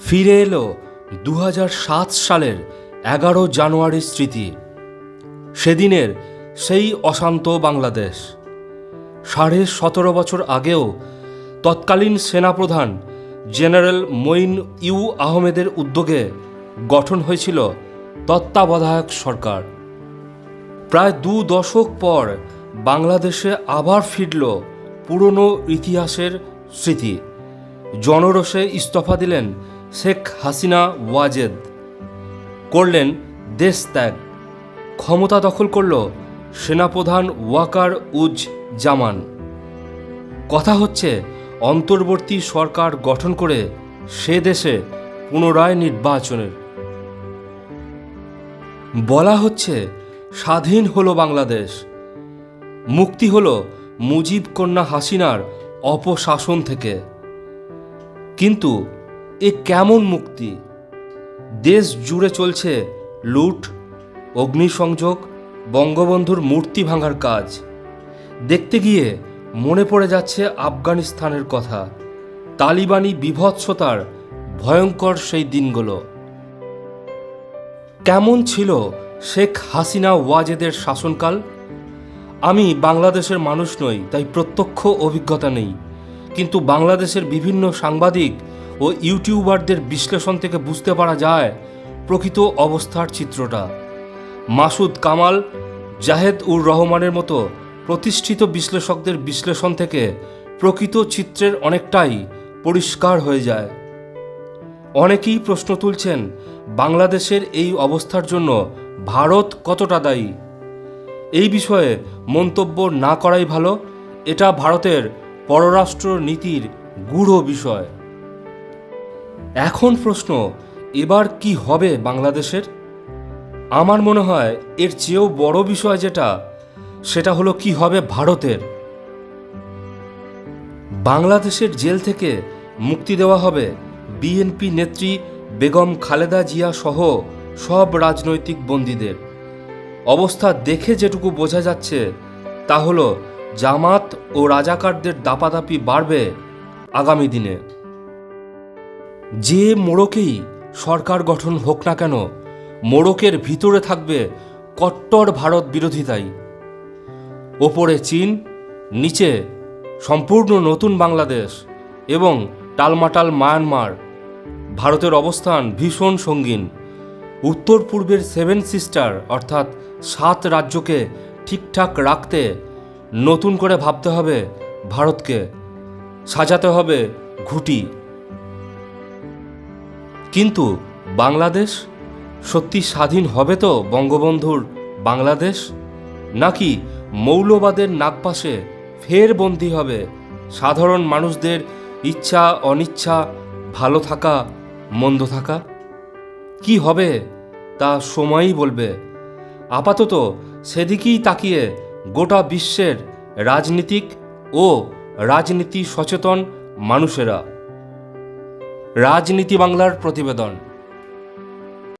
ফিরে এলো দু হাজার সাত সালের এগারো জানুয়ারির স্মৃতি, সেদিনের সেই অশান্ত বাংলাদেশ। সাড়ে সতেরো বছর আগেও তৎকালীন সেনাপ্রধান জেনারেল মঈন ইউ আহমেদের উদ্যোগে গঠন হয়েছিল তত্ত্বাবধায়ক সরকার। প্রায় দু দশক পর বাংলাদেশে আবার ফিরল পুরনো ইতিহাসের স্মৃতি। জনরোষে ইস্তফা দিলেন শেখ হাসিনা ওয়াজেদ করলেন দেশ ত্যাগ ক্ষমতা দখল করল সেনাপ্রধান ওয়াকার উজ জামান। কথা হচ্ছে, অন্তর্বর্তী সরকার গঠন করে সে দেশে পুনরায় নির্বাচনের। বলা হচ্ছে, স্বাধীন হলো বাংলাদেশ। মুক্তি হলো মুজিব কন্যা হাসিনার অপশাসন থেকে। কিন্তু এ কেমন মুক্তি? দেশ জুড়ে চলছে লুট, অগ্নিসংযোগ, বঙ্গবন্ধুর মূর্তি ভাঙার কাজ। দেখতে গিয়ে মনে পড়ে যাচ্ছে আফগানিস্তানের কথা। তালিবানি বিভৎসতার ভয়ঙ্কর সেই দিনগুলো। কেমন ছিল শেখ হাসিনা ওয়াজেদের শাসনকাল? আমি বাংলাদেশের মানুষ নই, তাই প্রত্যক্ষ অভিজ্ঞতা নেই। কিন্তু বাংলাদেশের বিভিন্ন সাংবাদিক ও ইউটিউবারদের বিশ্লেষণ থেকে বুঝতে পারা যায় প্রকৃত অবস্থার চিত্রটা। মাসুদ কামাল, জাহেদ উর রহমানের মতো প্রতিষ্ঠিত বিশ্লেষকদের বিশ্লেষণ থেকে প্রকৃত চিত্রের অনেকটাই পরিষ্কার হয়ে যায়। অনেকেই প্রশ্ন তুলছেন, বাংলাদেশের এই অবস্থার জন্য ভারত কতটা দায়ী? এই বিষয়ে মন্তব্য না করাই ভালো, এটা ভারতের পররাষ্ট্র নীতির গূঢ় বিষয়। এখন প্রশ্ন, এবার কি হবে বাংলাদেশের? আমার মনে হয় এর চেয়েও বড় বিষয় যেটা, সেটা হলো কি হবে ভারতের। বাংলাদেশের জেল থেকে মুক্তি দেওয়া হবে বিএনপি নেত্রী বেগম খালেদা জিয়া সহ সব রাজনৈতিক বন্দীদের। অবস্থা দেখে যেটুকু বোঝা যাচ্ছে, তা হলো জামাত ও রাজাকারদের দাপাদাপি বাড়বে আগামী দিনে। যে মোড়কেই সরকার গঠন হোক না কেন, মোড়কের ভিতরে থাকবে কট্টর ভারত বিরোধিতাই। ওপরে চীন, নিচে সম্পূর্ণ নতুন বাংলাদেশ এবং টালমাটাল মায়ানমার। ভারতের অবস্থান ভীষণ সঙ্গীন। উত্তর পূর্বের সেভেন সিস্টার অর্থাৎ সাত রাজ্যকে ঠিকঠাক রাখতে নতুন করে ভাবতে হবে ভারতকে। সাজাতে হবে ঘুটি। কিন্তু বাংলাদেশ সত্যি স্বাধীন হবে তো বঙ্গবন্ধুর বাংলাদেশ? নাকি মৌলবাদের নাগপাশে ফের বন্দি হবে সাধারণ মানুষদের ইচ্ছা অনিচ্ছা, ভালো থাকা, মন্দ থাকা? কি হবে তা সময়ই বলবে। আপাতত সেদিকেই তাকিয়ে গোটা বিশ্বের রাজনীতিক ও রাজনীতি সচেতন মানুষেরা। রাজনীতি বাংলার প্রতিবেদন।